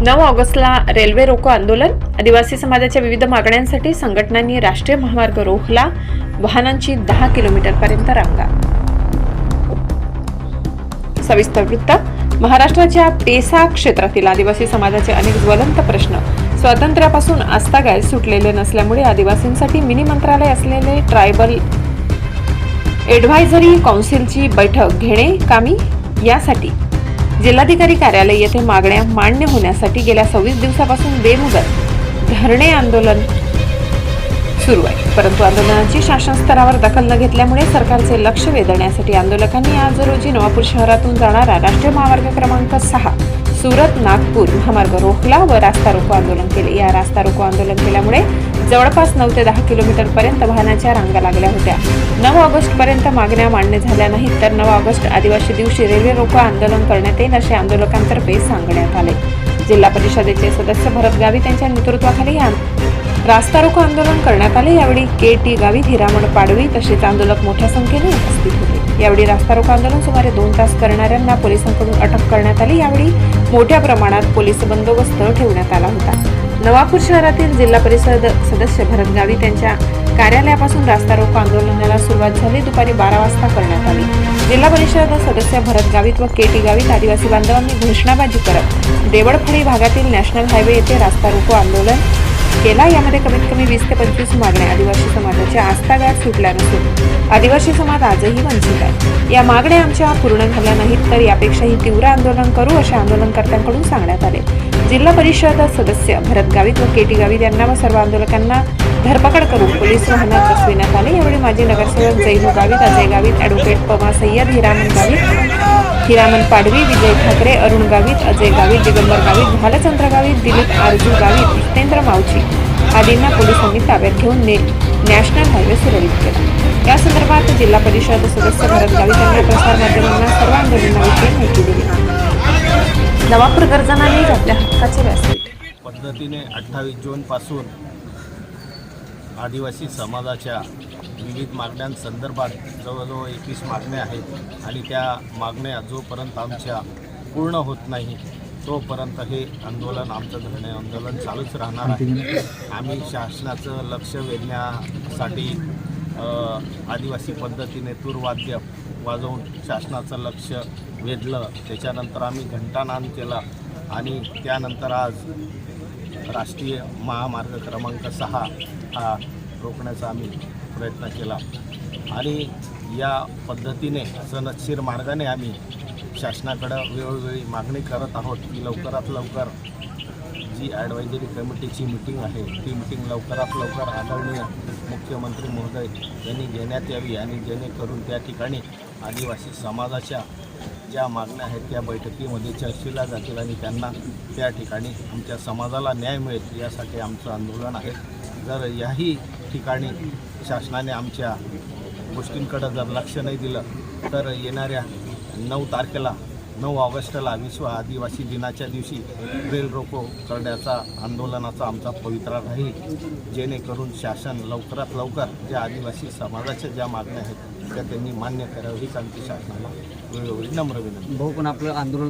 नऊ ऑगस्टला रेल्वे रोको आंदोलन. आदिवासी समाजाच्या विविध मागण्यांसाठी संघटनांनी राष्ट्रीय महामार्ग रोखला. वाहनांची दहा किलोमीटरपर्यंत रांगा. सविस्तर वृत्त. महाराष्ट्राच्या पेसा क्षेत्रातील आदिवासी समाजाचे अनेक ज्वलंत प्रश्न. स्वातंत्र्यापासून आजतागायत सुटलेले नसल्यामुळे आदिवासींसाठी मिनी मंत्रालय असलेले ट्रायबल एडव्हायझरी काउन्सिलची बैठक घेणे कामी यासाठी जिल्हाधिकारी कार्यालय येथे मागण्या मान्य होण्यासाठी गेल्या सव्वीस दिवसापासून बेमुदत धरणे आंदोलन सुरू आहे. परंतु आंदोलनाची शासन स्तरावर दखल न घेतल्यामुळे सरकारचे लक्ष वेधण्यासाठी आंदोलकांनी आज रोजी नवापूर शहरातून जाणारा राष्ट्रीय महामार्ग क्रमांक सहा सुरत नागपूर महामार्ग रोखला व रास्ता रोको आंदोलन केले. या रास्ता रोको आंदोलन केल्यामुळे जवळपास नऊ ते दहा किलोमीटर पर्यंत वाहनाच्या रांगा लागल्या होत्या. नऊ ऑगस्ट पर्यंत मागण्या मान्य झाल्या नाहीत तर नऊ ऑगस्ट आदिवासी दिवशी रेल्वे रोको आंदोलन करण्यात येईल असे आंदोलकांतर्फे सांगण्यात आले. जिल्हा परिषदेचे सदस्य भरत गावित यांच्या नेतृत्वाखाली हे रास्ता रोको आंदोलन करण्यात आले. यावेळी के टी गावित हिरामण पाडवी तसेच आंदोलक मोठ्या संख्येने उपस्थित होते. यावेळी रास्ता रोको आंदोलन सुमारे दोन तास करणाऱ्यांना पोलिसांकडून अटक करण्यात आली. यावेळी मोठ्या प्रमाणात पोलीस बंदोबस्त ठेवण्यात आला होता. नवापूर शहरातील जिल्हा परिषद सदस्य भरत गावित यांच्या कार्यालयापासून रास्ता रोको आंदोलनाला सुरुवात झाली. दुपारी बारा वाजता करण्यात आली. जिल्हा परिषद सदस्य भरत गावित व के टी गावित आदिवासी बांधवांनी घोषणाबाजी करत देवळफळी भागातील नॅशनल हायवे येथे रास्ता रोको आंदोलन केला? यामध्ये कमीत कमी वीस ते पंचवीस मागण्या आदिवासी समाजाच्या आस्थागात सुटल्या नसून आदिवासी समाज आजही वंचित आहे. या मागण्या आमच्या पूर्ण झाल्या नाहीत तर यापेक्षाही तीव्र आंदोलन करू असे आंदोलनकर्त्यांकडून सांगण्यात आले. जिल्हा परिषद सदस्य भरत गावित व केटी गावित यांना व सर्व आंदोलकांना धरपकड करून पोलीस वाहनात बसविण्यात आले. यावेळी माजी नगरसेवक जैनू गावित अजय गावित ॲडव्होकेट पमा सय्यद हिरामन गावित हिरामन पाडवी विजय ठाकरे अरुण गावित अजय गावित दिगंबर गावित भालचंद्र गावित दिलीप आरजू गावित जितेंद्र मावची आदींना पोलिसांनी ताब्यात घेऊन ने नॅशनल हायवे सुरळीत केला. या संदर्भात जिल्हा परिषद सदस्य भरत गावित यांनी प्रसारमाध्यमांना सर्व आंदोलनाविषयी माहिती दिली. नवापूर गर्जनाने आपल्या हक्काचे व्यासपीठ पद्धतीने अठ्ठावीस जूनपासून आदिवासी समाजाच्या विविध मागण्यांसंदर्भात जवळजवळ एकवीस मागण्या आहेत आणि त्या मागण्या जोपर्यंत आमच्या पूर्ण होत नाही तोपर्यंत हे आंदोलन आमचं धरणे आंदोलन चालूच राहणार आहे. आम्ही शासनाचं लक्ष वेधण्यासाठी आदिवासी पद्धतीने तूरवाद्य वाजवून शासनाचं लक्ष वेधलं. त्याच्यानंतर आम्ही घंटानाद केला आणि त्यानंतर आज राष्ट्रीय महामार्ग क्रमांक सहा हा रोखण्याचा आम्ही प्रयत्न केला. आणि या पद्धतीने सनदशीर मार्गाने आम्ही शासनाकडं वेळोवेळी मागणी करत आहोत की लवकरात लवकर जी ॲडवायझरी कमिटीची मिटिंग आहे ती मिटिंग लवकरात लवकर आदरणीय मुख्यमंत्री महोदय यांनी घेण्यात यावी आणि जेणेकरून त्या ठिकाणी आदिवासी समाजाच्या ज्या मागण्या आहेत त्या बैठकीमध्ये चर्चेला जातील आणि त्यांना त्या ठिकाणी आमच्या समाजाला न्याय मिळेल यासाठी आमचं आंदोलन आहे. जर याही ठिकाणी शासनाने आमच्या गोष्टींकडं जर लक्ष नाही दिलं तर येणाऱ्या नऊ तारखेला नऊ ऑगस्टला विश्व आदिवासी दिनाच्या दिवशी रेल रोको करण्याचा आंदोलनाचा आमचा पवित्रा राहील. जेणेकरून शासन लवकरात लवकर ज्या आदिवासी समाजाच्या ज्या मागण्या आहेत त्या त्यांनी मान्य करावं हीच आमची शासनाला वेळोवेळी नम्र विनंती. भाऊ पण आपलं आंदोलन